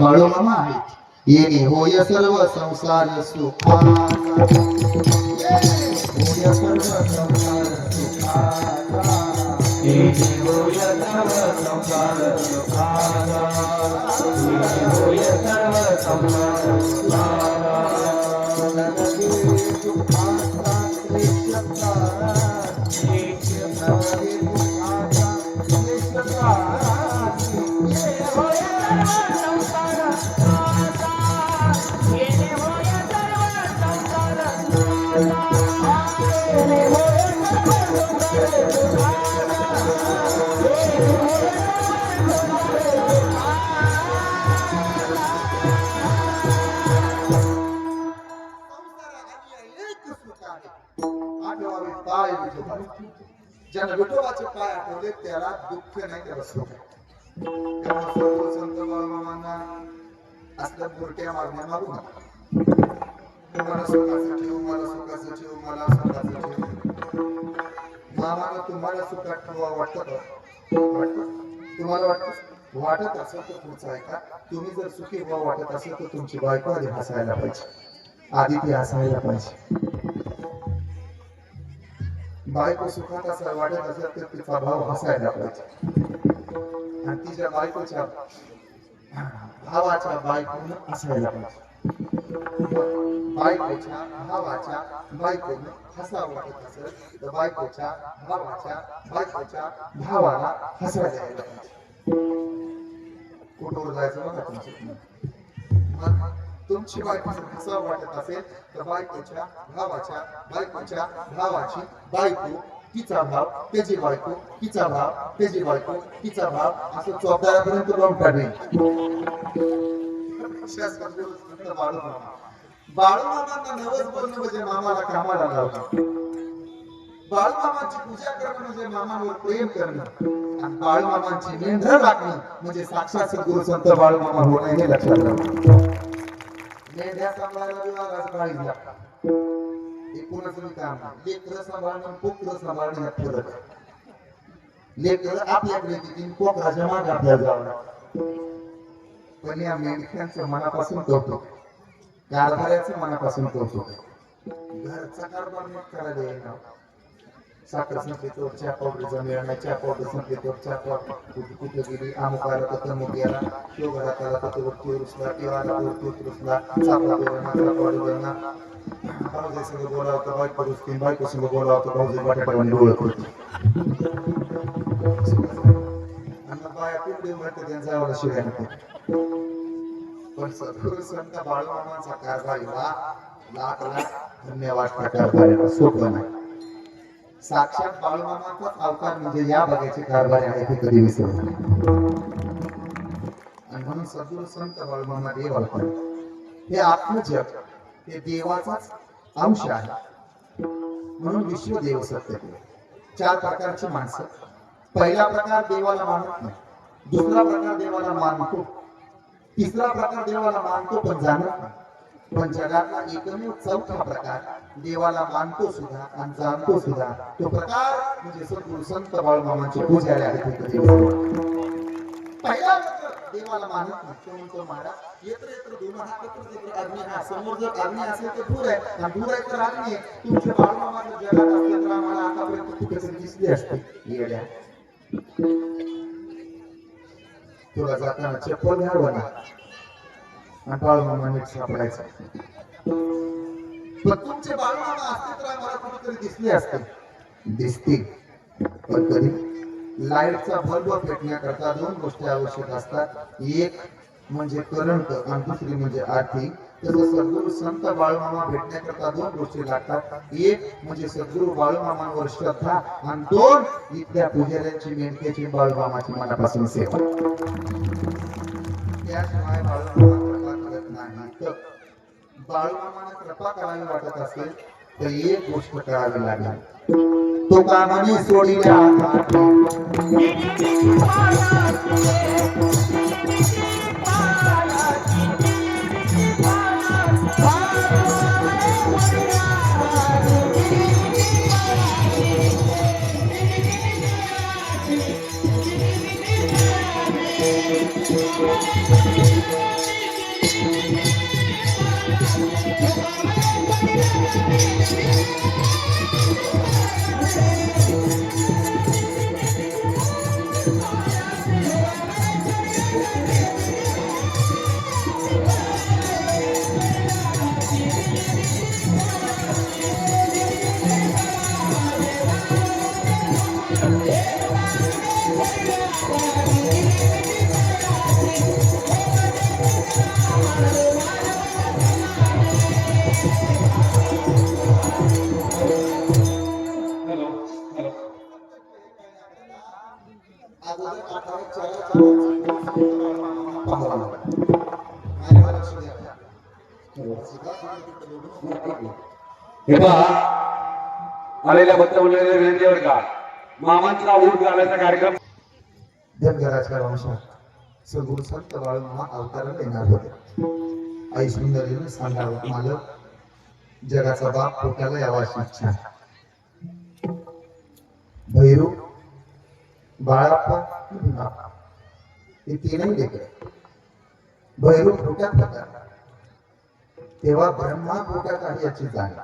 बाळू मामा येणे होय सर्व संसार सुखान होय सर्व संसार सुखान येणे होय सर्व संसार सुखान होय सर्व संसार विठोबाचे पाय आठवले त्याला दुःख नाही त्याला सुख तेव्हा सर्व संत बाळमामांना असल्या बुरट्या मागण्या मारू नका. तुम्हाला सुखाचं ठेव मला सुखाचं ठेव मला सुखाचं ठेव. मामाला तुम्हाला सुखात ठेवा वाटत तुम्हाला वाटत? वाटत असेल तर पुढचं ऐका. तुम्ही जर सुखी व्हा वाटत असेल तर तुमची बायको आधी हसायला पाहिजे. आधी ती हसायला पाहिजे. बायको सुखात असं वाटत असेल तर तिचा भाव हसायला पाहिजे आणि तिच्या बायकोच्या भावाच्या बायकोनं असायला पाहिजे बायकोच्या भावाच्या बायकोनं हसा वाटत असेल तर बायकोच्या भावाच्या बायकोच्या भावाला हसायला यायला पाहिजे कुठवर जायचं बघा तुमचं. तुमची बायको जर वाटत असेल तर बायकोच्या भावाच्या बायकोच्या भावाची बायको तिचा भाव त्याची बायको तिचा भाव त्याची बायको तिचा भाव असं चौदापर्यंत जाऊन काढेल बाळूमामांना नवस बोलणं म्हणजे मामाला कामाला लावणं. बाळूमामाची पूजा करणं म्हणजे मामावर प्रेम करणं. आणि बाळूमामांची मेंढर राखणं म्हणजे साक्षात सद्गुरु संत बाळूमामा होणं हे लक्षात ठेवा. मेंढ्या सांभाळायला विभागाच काळी लागतात एकूणच मी काम लेकर सांभाळणं पुत्र सांभाळणं यात फरक लेकर आपल्याकडे येतील कोकराच्या मागे आपल्याला जावं पण या मेंढ्यांचं मनापासून कौतुक. कारभाऱ्याचं मनापासून कौतुक. घरचा कारभार नीट करायला येणार साखर संपलेतो चहा पावडरचा मिळणार चहा पावडर संपलेतो चहा पावडर कुठे कुठे गेली? अमुक आला तर तमुक गेला तो घरात आला तर तो वरती रुसला किंवा आला वरती रुसला चापला बोलणार चापवाडी बोलणार भाऊजाई संग बोलावं तर बायको रुसतील बायको संग बोलावं तर भाऊजाई बटाट्यावानी डोळं करतील आणि बाया पिंपडी म्हणते त्यांचा आवडा शिवाय पण सद्गुरु संत बाळूमामाचा कारभारीला लाख लाख धन्यवाद प्रकार कारभारीला सोपं नाही साक्षात बाळूमामाचाच अवतार म्हणजे या बघायचे कारभार आहे ते कधी विसरू नये आणि म्हणून सद्गुरु संत बाळूमामा देव अवतार हे आत्मजग हे देवाचाच अंश आहे. म्हणून विश्व देव सत्य चार प्रकारची माणसं. पहिला प्रकार देवाला मानत नाही. दुसरा प्रकार देवाला मानतो. तिसरा प्रकार देवाला मानतो पण जाणत नाही. पण जगातला एकमेव चौथा प्रकार देवाला मानतो सुद्धा आणि जाणतो सुद्धा तो प्रकार म्हणजे सद्गुरु संत बाळूमामांचे पुजारी आहेत ते पहिला देवाला मानत. नाही तो म्हणतो महाराज येत्र येत्र दोन हात अग्नी हा समोर जर अग्नी असेल तर दूर आहे. आणि दूर आहे तर अग्नी आहे. तुमचे जगात असले तर आम्हाला आतापर्यंत कुठे दिसली असते. येड्या. तुला जाताना चप्पल घ्या बना आणि बाळूमामा नीट सापडायचं. पण तुमचे बाळूमामा असते तर आम्हाला कुठेतरी दिसले असते. दिसतील. पण तरी लाईटचा बल्ब पेटण्याकरता दोन गोष्टी आवश्यक असतात. एक म्हणजे करंट आणि दुसरी म्हणजे आर्थिक. तर सद्गुरु संत बाळूमामा भेटण्याकरता दोन गोष्टी लागतात. एक म्हणजे सद्गुरु बाळूमामांवर श्रद्धा आणि दोन इथल्या पुजाऱ्यांची मेंढक्याची बाळूमामाची मनापासून सेवा. त्याशिवाय बाळूमामा बाळूमामाला कृपा करावी वाटत असेल तर एक गोष्ट करावी लागेल. तो कामाने सोडिल्या हाती. हॅलो हे पहा. आलेल्या भक्त मंडळीला विनंती आहे का. मामांचा ऊट घालायचा कार्यक्रम. धनगराच्या वंशात सगुण संत बाळूमामा अवताराला येणार होते. आई सुंदरीने सांगावं मालक जगाचा बाप पोटाला यावा अशी इच्छा आहे. भैरू बाळाप्पा हे तीनही लेकर. भैरू पोटात होता तेव्हा ब्रह्मा पोटात काही याची जाणीव.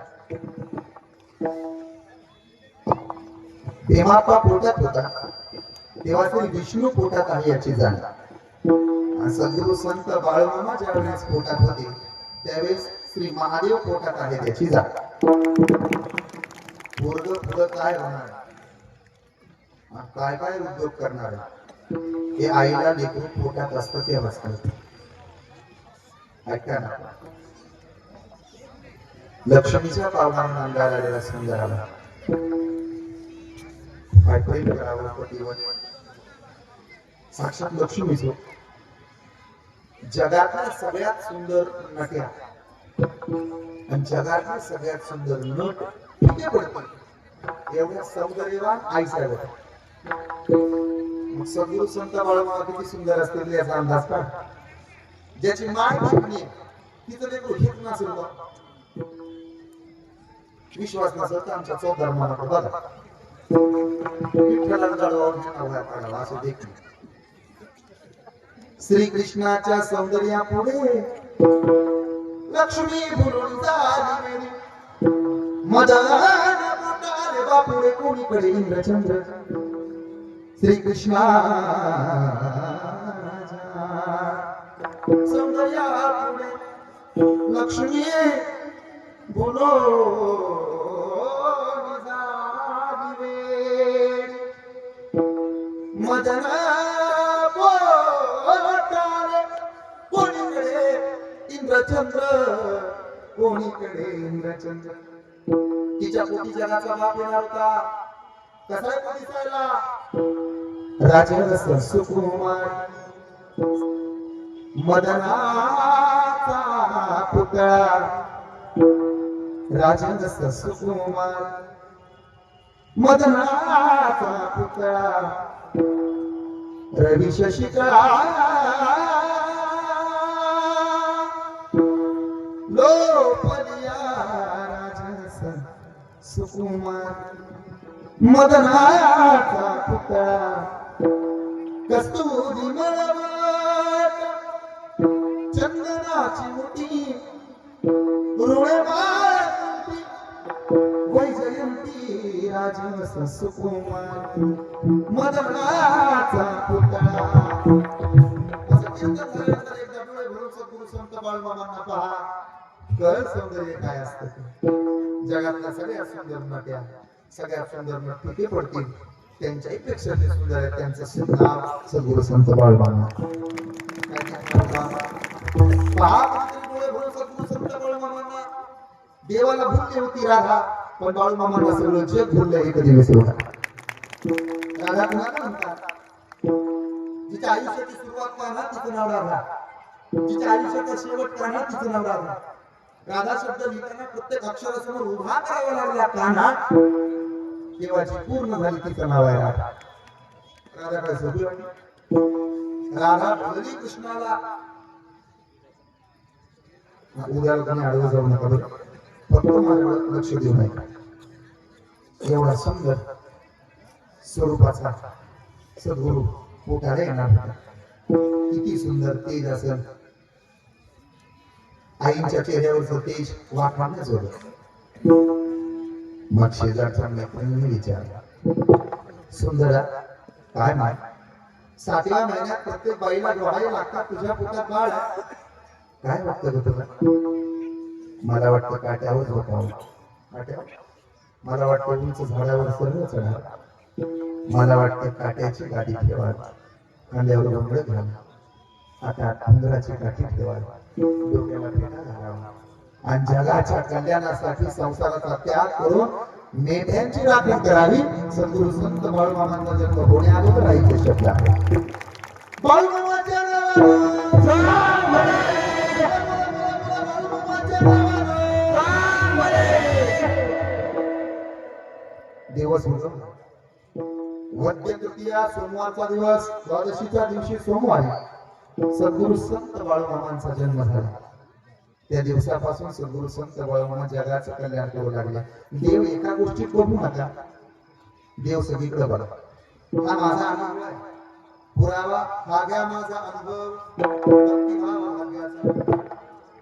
भीमापा पोटात होता. तेव्हा ते विष्णू पोटात आहे याची जाणीव. सद्गुरु संत बाळमामा ज्यावेळेस पोटात होते त्यावेळेस श्री महादेव पोटात आहे त्याची जाणीव. पोरग पुढं काय होणार? काय काय उद्योग करणार? हे आईला लेकरू पोटात असतं ते असतं ऐका ना. लक्ष्मीच्या पावनावर अंगाला आलेला सुंदराला. काय करावं पतीवर साक्षात लक्ष्मीच हो. जगातल्या सगळ्यात सुंदर नट्या. आणि जगातल्या सगळ्यात सुंदर नट कुठे पडते एवढ्या सौंदर्यवान आई साहेब. मग सद्गुरु संत बाळमामा किती सुंदर असतील याचा अंदाज का? ज्याची माय शिकली तिचं लेकरू हेच नसेल बा. विश्वास नसेल तर आमच्या चौदार मनात बघा विठ्ठलाला जळवावं असं देखील श्री कृष्णाच्या सौंदर्या पुढे लक्ष्मी बोलून झाली मेरी मदन कोणीकडे इंद्रचंद्र श्री कृष्णा सौंदर्या पुढे लक्ष्मी बोलो मदन बोटारे कोणीकडे? इंद्रचंद्र कोणीकडे इंद्रचंद्र? तिच्या पोटी जगाचा बाप येणार होता. कसा आहे तो दिसायला? राजरस सुकुमार. मदनाचा पुतळा. राजेंद्र सुकुमार. मदनाचा पुतळा. रवी शशिकळा लोपलिया राजस सुकुमार. मदनाचा पुतळा. कस्तुरी मळवट चंदनाची मुठी. रुळे मदनाचा पुतळा असं झाल्यानंतर एकदा डोळे भरून सद्गुरु संत बाळमामांना पहा सौंदर्य काय असतं जगातल्या सगळ्या सुंदर नट्या सगळ्या सुंदर नट पडतील त्यांच्याही पेक्षा ते सुंदर आहे त्यांचं नाव सद्गुरु संत बाळमामा पहा डोळे भरून सद्गुरु संत बाळमामांना देवाला भूक होती राधा पण बाळूमामांना सगळं जग भुललं हे कधी विसरू नका राधा कुणाला म्हणतात? जिच्या आयुष्याची सुरुवात करणार तिथून आवडा राधा जिच्या आयुष्याचा शेवट करणार तिथून आवडा राधा शब्द लिहिताना प्रत्येक अक्षरासमोर उभा करावा लागला काना. देवाची पूर्ण झाली तिचं नाव आहे राधा. राधा काय सोपी राधा भगली कृष्णाला उद्याला कोणी आडवं जाऊ नका बरं. फक्त माझ्याकडे लक्ष देऊ नये एवढा सुंदर स्वरूपाचा सद्गुरु पोटाला येणार होता. किती सुंदर तेज असेल. आईच्या चेहऱ्यावरच तेज वाटवाने होत मग शेजारच्या मैत्रिणीने विचारला सुंदरा काय माय? सातव्या महिन्यात प्रत्येक बाईला डोळाही लागतात तुझ्या पोटात बाळ काय वाटतं तुला? मला वाटतं काट्यावर झोपावं काट्यावर? मला वाटतं उंच झाडावर सर्व चढा. मला वाटतं काट्याची गाडी ठेवा खांद्यावर डोंगर घाला आता उंदराची काठी ठेवा डोक्याला फेटा घालावा. आणि जगाच्या कल्याणासाठी संसाराचा त्याग करून नेत्यांची राखण करावी. सद्गुरु संत बाळूमामांचा जन्म होण्याअगोदर ऐकू शकला बाळूमामाच्या दिवस उजवला वद्य तृतीया सोमवारचा दिवस द्वादशीच्या दिवशी सोमवारी सद्गुरु संत बाळूमामांचा जन्म झाला. त्या दिवसापासून सद्गुरु संत बाळूमामा जगाचं कल्याण करू लागला. देव एका गोष्टीत बघू नका. देव सगळीकडे बघा. हा माझा अनुभव आहे. पुरावा हा घ्या माझा अनुभव.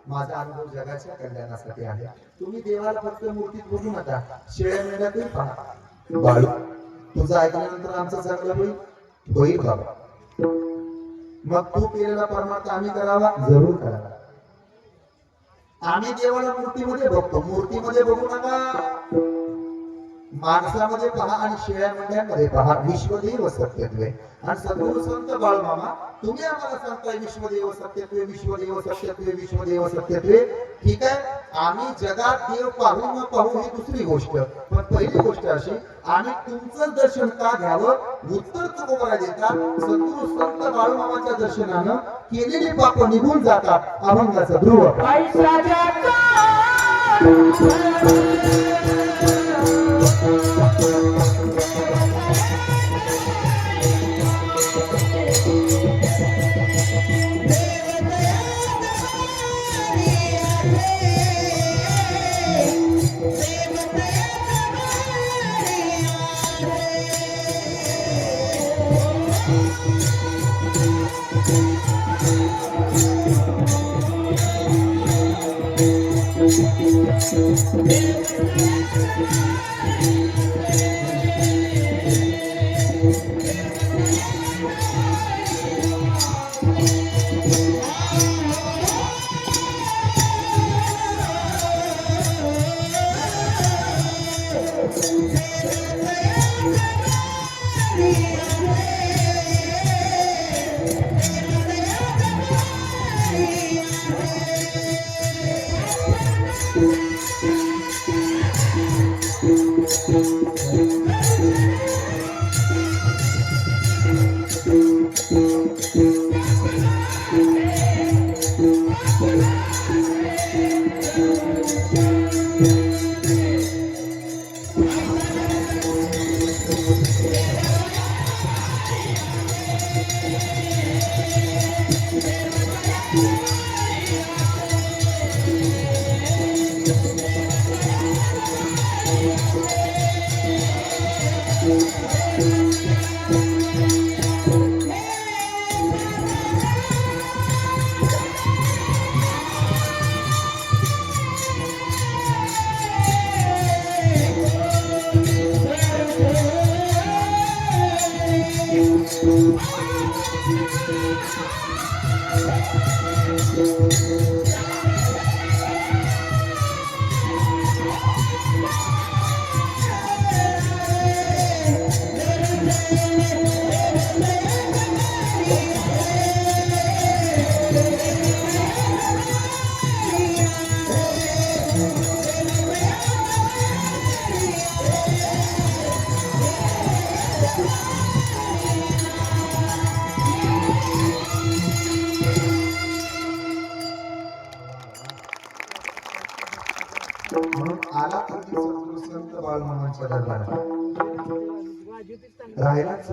माझा अनुभव जगाच्या कल्याणासाठी आहे. तुम्ही देवाला फक्त मूर्तीत बघू नका. शेळ्या मेळ्यातही पहा. बाळू तुझं ऐकल्यानंतर आमचं चांगलं होईल. होईल बाबा. मग तू केलेला परमार्थ आम्ही करावा? जरूर करावा. आम्ही केवळ मूर्तीमध्ये बघतो. मूर्तीमध्ये बघू नका. माणसामध्ये पहा आणि शेळ्या पहा विश्वदेव सत्यत्वे. आणि सद्गुरु संत बाळमामा तुम्ही आम्हाला सांगताय विश्वदेव सत्यत्वे विश्वदेव सत्यत्वे विश्वदेव सत्यत्वे. ठीक आहे? आम्ही जगात देव पाहू न पाहू ही दुसरी गोष्ट. पण पहिली गोष्ट अशी आम्ही तुमचं दर्शन का घ्यावं? उत्तर तुकोबरा देता सद्गुरु संत बाळूमामाच्या दर्शनानं केलेली पाप निघून जातात अभंगाचा ध्रुव. म्हणून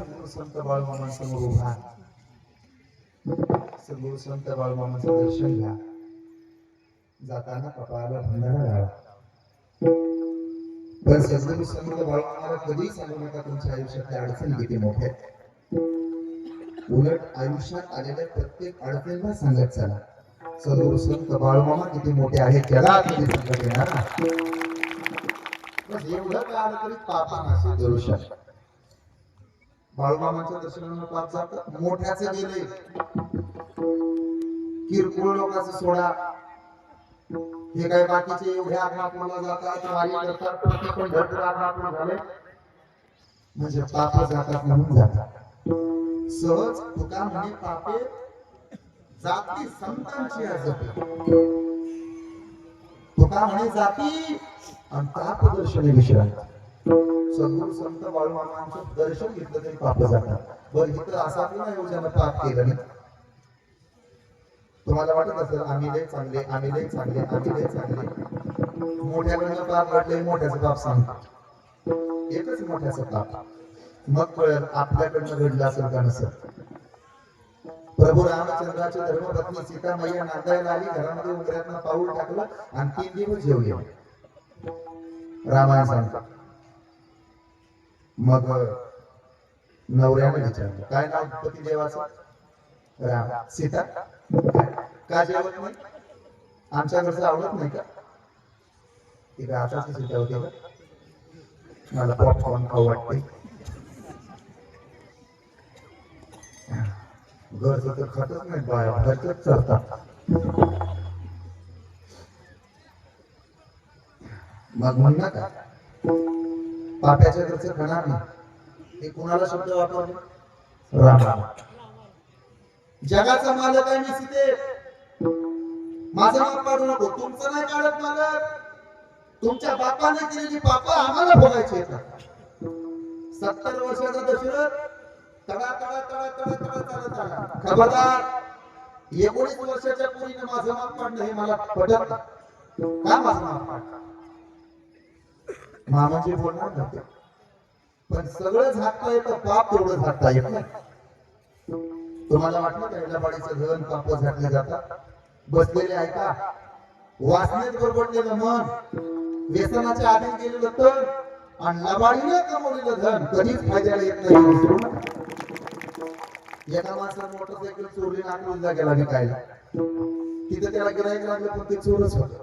सद्गुरु संत बाळमामांसमोर उभा सद्गुरु संत बाळमामांचं दर्शन घ्या जाताना कपाळाला भंडारा लावा पण सद्गुरु संत बाळमामाला कधी सांगू नका तुमच्या आयुष्यातल्या अडचणी किती मोठ्या उलट आयुष्यात आलेल्या प्रत्येक अडचणीला सांगत चला सदुर संत बाळूमामा किती मोठे आहेत त्याला तुम्ही सांगत येणार ना बस एवढं काळ तरी पापा नाशी करू शकता. बाळूमामाच्या दर्शनाला पाप जात मोठ्याचे गेले. किरकोळ लोकांचं सोडा. हे काय बाकीचे एवढ्या आत्मात्माला जातात वारी करतात. तर ते पण धड आत्मा झाले. म्हणजे पाप जातात म्हणून जातात. सहज तुका म्हणे पापे जाती संतांची आजपे तुका म्हणे जाती आणि ताप दर्शने विश्रांत सद्गुरु संत बाळूमामांचं दर्शन घेतलं तरी पाप जातात बरं इथं असा की नाही योजना पाप केलं नाही तुम्हाला वाटत असेल आम्ही लय चांगले आम्ही लय चांगले आम्ही लय चांगले. मोठ्याकडनं पाप वाटले मोठ्याचं पाप सांगतो एकच मोठ्याचं पाप. मग कळेल आपल्याकडनं घडलं असेल का नसेल. प्रभू रामचंद्राची धर्मपत्नी सीता मैया नांदायला आली घरामध्ये उंबऱ्यातनं पाऊल टाकलं आणि तीन दिवस जेवले. रामायण सांगतात. मग नवऱ्याने विचारलं. काय नाव पती देवाचं राम. सीता? का जेवत नाही? आमच्या घरचं आवडत नाही का? ती काय आताची सीता होती का? मला पॉपकॉर्न खाऊ वाटते. घरचं तर खातच नाही बाया घरचंच चालतात. मग म्हणणार का? पाप्याच्या घरचं घणाने हे कुणाला शब्द वापरले राम. राम जगाचा मालक आहे मी सीते. माझं नाव काढू नको. तुमचं नाही काढत मालक. तुमच्या बापाने केलेली पाप आम्हाला भोगायची सत्तर वर्षाचा दशरथ तडा तडा तडा तडा तडा चालत आला. खबरदार एकोणीस वर्षाच्या पूर्वी माझं नाव काढणं हे मला पटत का माझं नाव काढणं मामाचे बोलणार जाते पण सगळं झाकता येतं पाप तेवढं झाकता येत नाही. तुम्हाला वाटलं का एडापाडीचं धन पाप झाकले जातात बसलेले ऐका वासनेत बरबडलेलं मन व्यसनाच्या आधी गेलेलं तर आणि लबाडीने कमवलेलं धन कधीच फायद्याला येत नाही एका माणसाला मोटरसायकल चोरली आणि गेला विकायला. तिथं त्याला गिरायक लागलं पण ते चोरच होतं.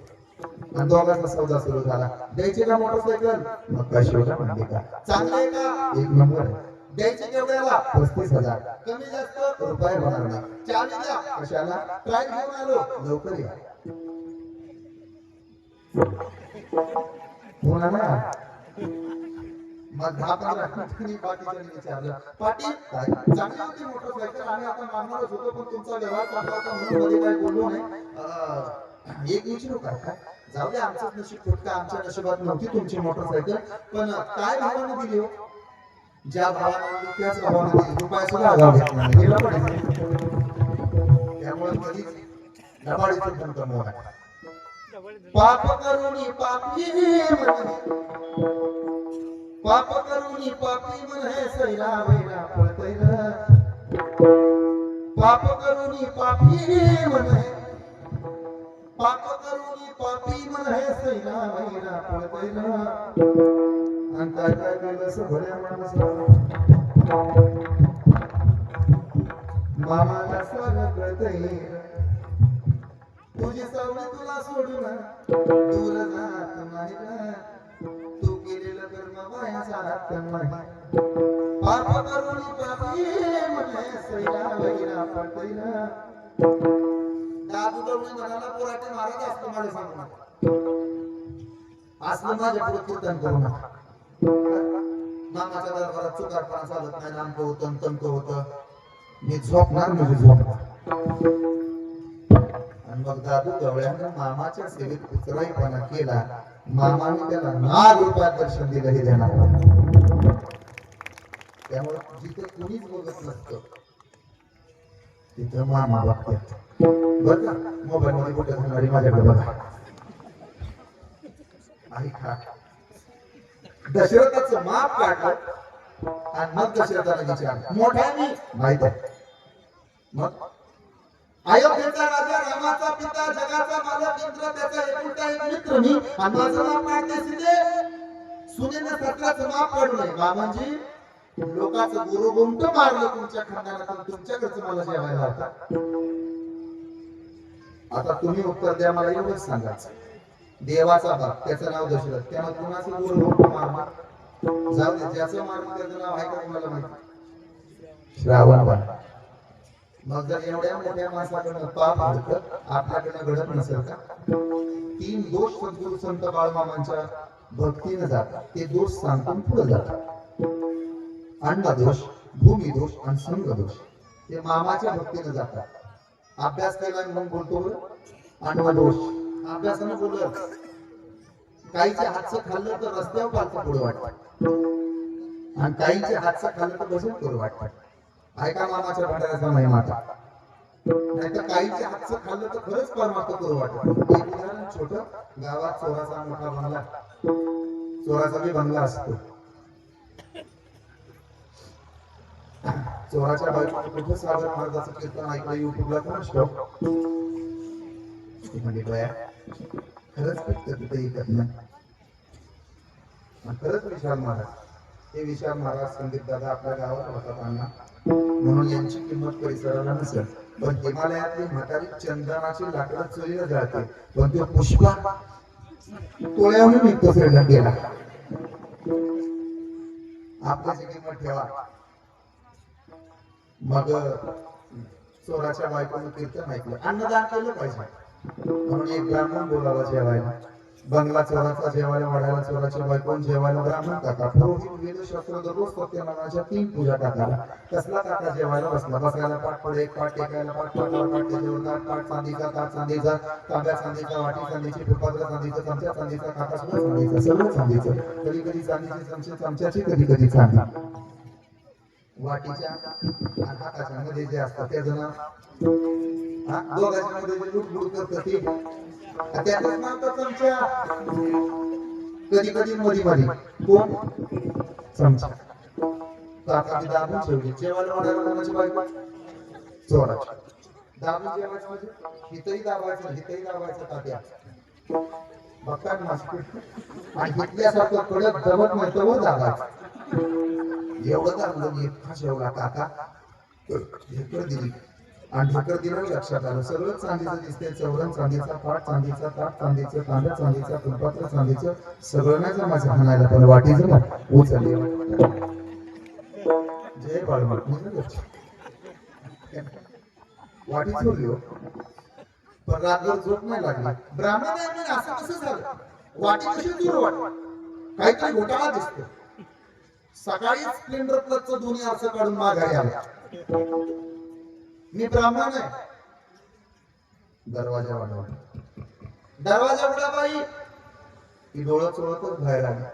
आणि दोघांचा सौदा सुरू झाला. द्यायची ना मोटरसायकल? मग काय म्हणते का? चांगले का? एक नंबर द्यायची द्यायचे केवढ्याला पस्तीस हजार. कमी जास्त रुपये होणार नाही. चावी द्या. कशाला? ट्राय घेऊन आलो. लवकर या. पुन्हा ना मग दहा विचारलं. पाटील चांगली होती मोटरसायकल. आणि आपण मागणारच होतो पण तुमचा व्यवहार चांगला होता म्हणून बोललो नाही. एक विचारू का? काय जाऊ दे आमचंच नशीब फुटका आमच्या नशिबात नव्हती तुमची मोटरसायकल. पण काय भावाने दिली हो? ज्या भावाने त्याच भावाने दिली. रुपया सुद्धा आगाव घेतला नाही त्यामुळे कधीच लबाडीचं धन कमवू पाप करुणी पापी म्हणे. पाप करुणी पापी मन म्हणे सैला वैला पळतैला पाप करुणी पापी मन पाप पापी म्हणे भल्या मामाला तुझी तुला सोडून दूर जात तू केलेलं कर्म नाही पाप करून पापी दादू म्हणाला पोराटे महाराज असतो मला सांगू असलं माझ्या पुढे कीर्तन करू नका. मामाच्या दरबारात चुकारपणा चालत नाही होतं मी झोपणार म्हणजे झोपणार. आणि मग दादू गवळ्यानं मामाच्या सेवेत उतराईपणा केला. मामाने त्याला नाग रूपात दर्शन दिलं हे ध्यानात त्यामुळे जिथे कुणीच बघत नसतं तिथं मामा बघतात. बघ मोबाईल मध्ये कुठे माझ्याकडे बघा. आई खा दशरथाचं माप काढलं आणि मग दशरथाला विचारलं मोठ्याने माहीत आहे. मग अयोध्येचा राजा रामाचा पिता जगाचा माझा मित्र त्याचा एकुलता एक मित्र मी आणि माझं नाव काढते सीते सुनेनं सत्राचं माप नये बाबांजी लोकांचं गुरु गुमट मारलं तुमच्या खंडाला तुमच्याकडचं मला जेवायला होता. आता तुम्ही उत्तर द्या मला एवढंच सांगायचं देवाचा बाप त्याचं नाव दशरथ. त्यानं कुणाचं गुरु लोक मारणार जाऊ दे ज्याचं मारलं त्याचं नाव आहे का तुम्हाला माहिती? श्रावण बाळ. मग जर एवढ्या मोठ्या माणसाकडनं पाप घडतं आपल्याकडनं घडत नसेल का? तीन दोष सद्गुरु संत बाळमामांच्या भक्तीनं जातात. ते दोष सांगून पुढे जातात. अन्न दोष भूमी दोष आणि संघ दोष ते मामाच्या भक्तीनं जातात. अभ्यास केला म्हणून बोलतो दोष अभ्यासानं बोलत काहीच्या हातचं खाल्लं तर रस्त्यावर पालतं पुढे वाटत आणि काहीच्या हातचं खाल्लं तर बसून पुढे वाटत ऐका मामाच्या भंडाऱ्याचा महिमा नाहीतर काहीच्या हातचं खाल्लं तर खरंच परमार्थ करू वाटत एक उदाहरण छोट गावात चोराचा मोठा बंगला. चोराचा बी बंगला असतो. चोराच्या बायकोने कुठे सागर महाराजाचं कीर्तन ऐकलं युट्यूबला कोण असतो म्हणजे बया खरंच फक्त तिथे ऐकत खरंच विशाल महाराज. हे विशाल महाराज संदीप दादा आपल्या गावात होता त्यांना म्हणून यांची किंमत परिसराला नसेल. पण हिमालयातली म्हातारी चंदनाची लाकडं चोरीला जाते. पण तो पुष्पा तोळ्याहून निघतो गेला. आपल्याची किंमत ठेवा. मग चोराच्या बायकोनं कीर्तन ऐकलं. अन्नदान केलं पाहिजे. म्हणून एक ब्राह्मण बोलावा जेवायला. बंगला चोराचा जेवायला वाढायला चोराच्या बायकोन जेवायला ब्राह्मण काका. पुरोहित वेदशास्त्र दररोज सत्यनारायणाच्या तीन पूजा टाकायला कसला काका जेवायला बसला? बसायला पाठ पडे एक पाठ टेकायला पाठ पाठावर पाठ त्याच्यावर पाठ चांदीचा ताट चांदीचा तांब्या चांदीचा वाटी चांदीची फुलपात्र चांदीचा चमचा चांदीचा काका सुद्धा चांदीचा सर्व चांदीचं. कधी कधी चांदीचे चमचे चमच्याची कधी कधी चांदी. वाटीच्या हाताच्या मध्ये जे असतात त्या जण कधी कधी मोदी मध्ये कोण? चमचा. काका मी दाबून ठेवली. जेवायला वाढायला कोणाची बायको चोराची दाबून जेवायचं म्हणजे दाबायचं हितही दाबायचं तात्या. मास्टर आणि हिथल्यासारखं कडक जमत नाही तर दाबायचं. एवढं दाबलं मी. इतका जेवला काका दिली. आणि ढेकर दिलं लक्षात आलं. सगळं चांदीचं दिसतंय चौरंग चांदीचा पाठ चांदीचा ताट चांदीचं तांब्या चांदीचा फुलपात्र चांदीचं सगळं नाही जमायचं म्हणायला पण वाटी ना उचलली. जय वाटी चोरली हो. पण रात्र झोप नाही लागली. ब्राह्मण असं कसं झालं? वाटी कशी दूर वाट? काहीतरी घोटाळा दिसतो सकाळी स्प्लेंडर प्लसचं दोन्ही असं काढून माघारी आला. मी ब्राह्मण आहे. दरवाजा वाढवा. दरवाजा उघडा बाई. ती डोळं चोळतच बाहेर आली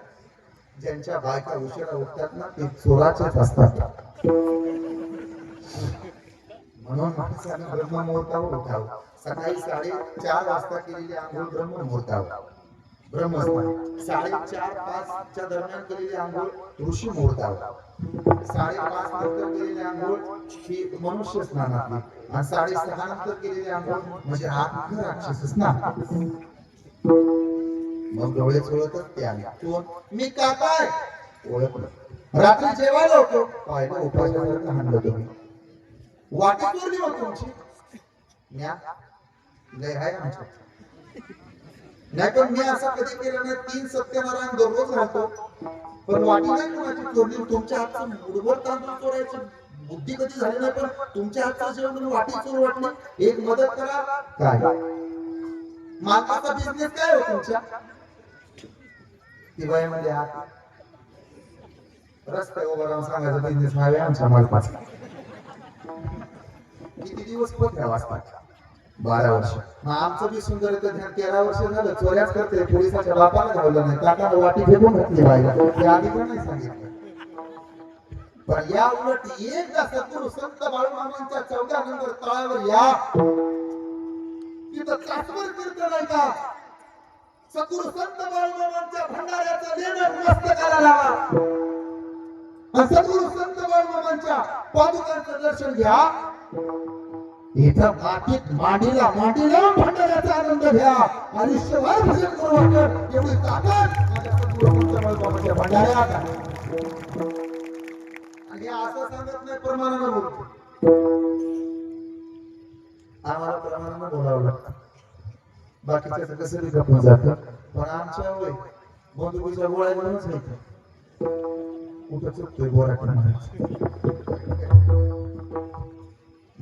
ज्यांच्या बायका उशिरा उठतात ना ते चोराच्याच असतात. म्हणून माणसानं ब्रह्ममुहूर्तावर उठावं. सकाळी साडेचार वाजता केलेली आंघोळ ब्रह्म ब्रह्ममुहूर्तावर. ब्रह्मस्नान साडेचार पाचच्या दरम्यान केलेली आंघोळ ऋषी मुहूर्तावर साडेपाच नंतर केलेली आंघोळ ही मनुष्य स्नानातली. आणि साडेसहा नंतर केलेली आंघोळ म्हणजे आत्म राक्षस स्नान. मग डोळे चोळतच ते आले. कोण? मी का काय? ओळखलं. रात्री जेवायला होतो पाहिलं उपाशासारखं हाणलं तुम्ही वाटत तुमची. लय आहे आमच्या. नाही पण मी असं कधी केलं नाही तीन सत्यनारायण दररोज राहतो. पण वाटी नाही कोणाची चोरली तुमच्या हातचं मुडभर तांदूळ चोरायचं बुद्धी कधी झाली नाही पण तुमच्या हातचं जेवण म्हणून वाटी चोर वाटली. एक मदत करा. काय? मालकाचा बिझनेस काय हो तुमच्या दिवाळीमध्ये हात रस्ते उभं राहून सांगायचा बिझनेस व्हावे आमच्या मालकाचा. किती दिवस पत्र्या वाजतात बारा वर्ष. मग आमचं बी सुंदर ध्यान तेरा वर्ष झालं. चोऱ्याच करते पोलिसाच्या बापाला धावलं नाही. काका वाटी फेकून घातली बाईला. आधी पण नाही सांगितलं. पण या उलट एकदा सद्गुरु संत बाळूमामांच्या चौदा नंतर तळावर या. तिथं तासभर कीर्तन आहे का? सद्गुरु संत बाळूमामांच्या भंडाऱ्याचा लेणं मस्त करायला लावा. सद्गुरु संत बाळूमामांच्या पादुकांचं दर्शन घ्या. इथं मातीत मांडीला मांडीला भंडाऱ्याचा आनंद घ्या. आयुष्यभर भजन करू वाटत. एवढी ताकद आणि असं सांगत नाही प्रमाणानं बोलतो. आम्हाला प्रमाणानं बोलावं लागतं. बाकीच्या कसं बी जपून पण आमच्या वय बंदुकीच्या गोळ्या घेऊनच येतं कुठं चुकतोय बोराट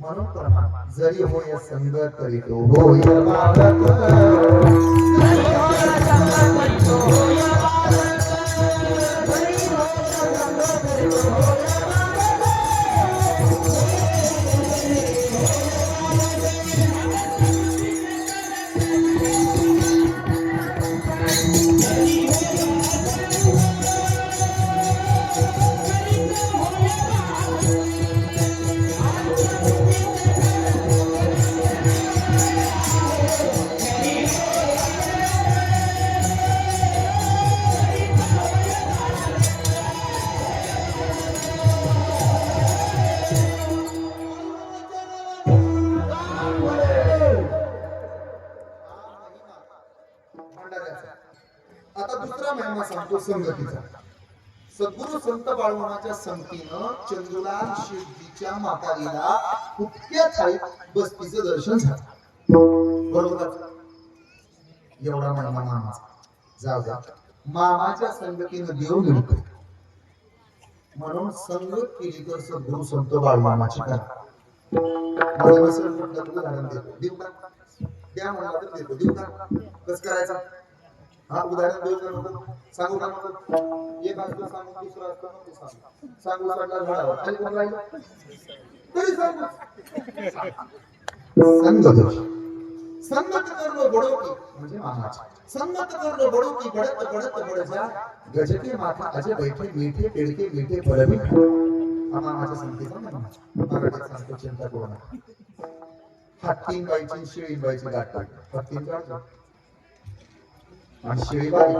म्हणून जरी होय संगत तरी तो होय बालक. संगतीचा. सद्गुरु संत बाळवणाच्या संगतीनं चंदुलाल शेठजीच्या म्हातारीला कुठल्या थाळीत बस्तीचं दर्शन झालं. बरोबर? एवढा महिमा मामा. जाऊ द्या. मामाच्या संगतीनं देव मिळतो म्हणून संगत केली तर सद्गुरु संत बाळमामाची करा माझं नसेल देऊ का? द्या म्हणला तर देतो. देऊ का? कस करायचा? हा उदाहरण देऊ सांगू का? एक असतं सांगू. दुसरं असतं सांगू. सांगू सांगला झाडावर खाली कोण राहिलं. तरी सांगू. संगत. संगत करणं बडोकी म्हणजे महाराज. संगत करणं बडोकी बडत बडत बडजा गजके माथा अजे बैठे मीठे टिळके मीठे पडवी हा संगतीचा महिमा. मराठीत सांगतो चिंता करू नका. हत्तीन बाईची शिळी बाईची गाठ हत्तीन काढतो आणि शिळी बाई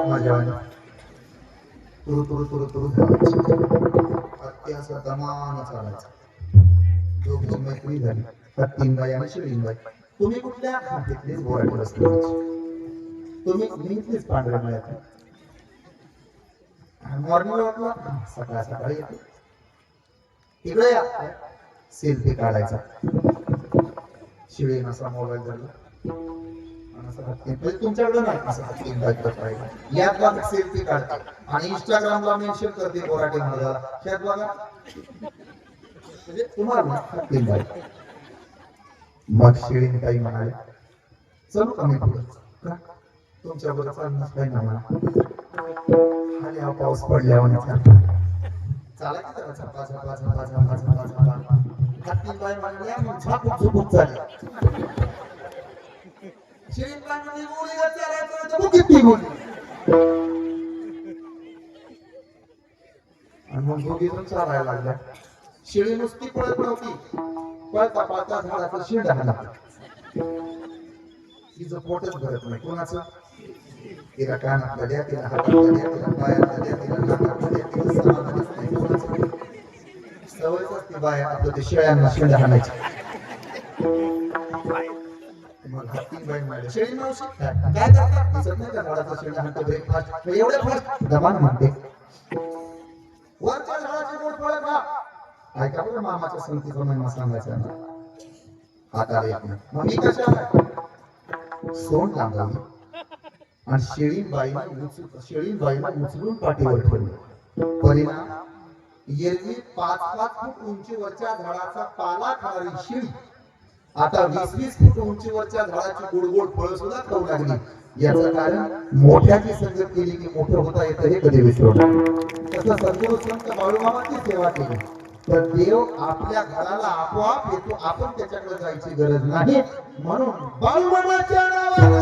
तुरु तुरु तुरु तुरु धावायची असा दमान चालायचा. मैत्री झाली. आणि तुम्ही कुठल्या तुम्ही मी पांढऱ्या मळ्यात मॉर्निंग वॉकला सकाळ सकाळी येते. इकडे सेल्फी काढायचा. असा मोबाईल धरला. म्हणजे तुमच्याकडे नाही असं यात बघा सेल्फी काढतात. आणि इंस्टाग्रामला मेन्शन करते बोराटे महाराजाला त्यात बघा. म्हणजे तुम्हाला मग शिळीने काही म्हणाले चलू का मी पुढे तुमच्या बरोबर चालणार काही ना म्हणा खाली हा पाऊस पडल्यावर चाला की जरा झपा झपा झपा झपा झपा झपा. हात तीन म्हणल्या मग झापूक झाली. शिरीन ती गोळी आणि मग दोघीजण चालायला लागल्या. शेळी नुसती पळत नव्हती. पळता पळता झाडाचा शिंड आला तिचं पोटच भरत नाही. कोणाचं? तिला कानात द्या तिला हातात द्या तिला पायात द्या तिला नाकात द्या तिला समाधानच नाही कोणाचं सवयच असते बाया. आपलं ते शेळ्यांना शेंड हाणायची. मग हत्ती शेळी मावशी. काय दिसत नाही का झाडाचा ब्रेकफास्ट फास्ट म्हणते. वरच्या झाडाची ऐका बरं मामाच्या संगतीचा महिमा सांगायचं ना हाताला येत नाही मग मी कशा सोंड लांबवली आणि शेळी बाई उचलून शेळी बाईला उचलून पाठीवर ठेवलं. परिणाम? येथे पाच पाच फूट उंचीवरच्या झाडाचा पाला खाणारी शेळी आता वीस वीस फूट उंचीवरच्या झाडाची गोड गोड फळं सुद्धा खाऊ लागली. याचं कारण मोठ्याची संगत केली की मोठं होता येतं हे कधी विसरवलं तसं सद्गुरु संत बाळूमामाची सेवा केली. तर देव आपल्या घराला आपोआप येतो आपण त्याच्याकडे जायची गरज नाही. म्हणून बाळूमामाच्या नावाने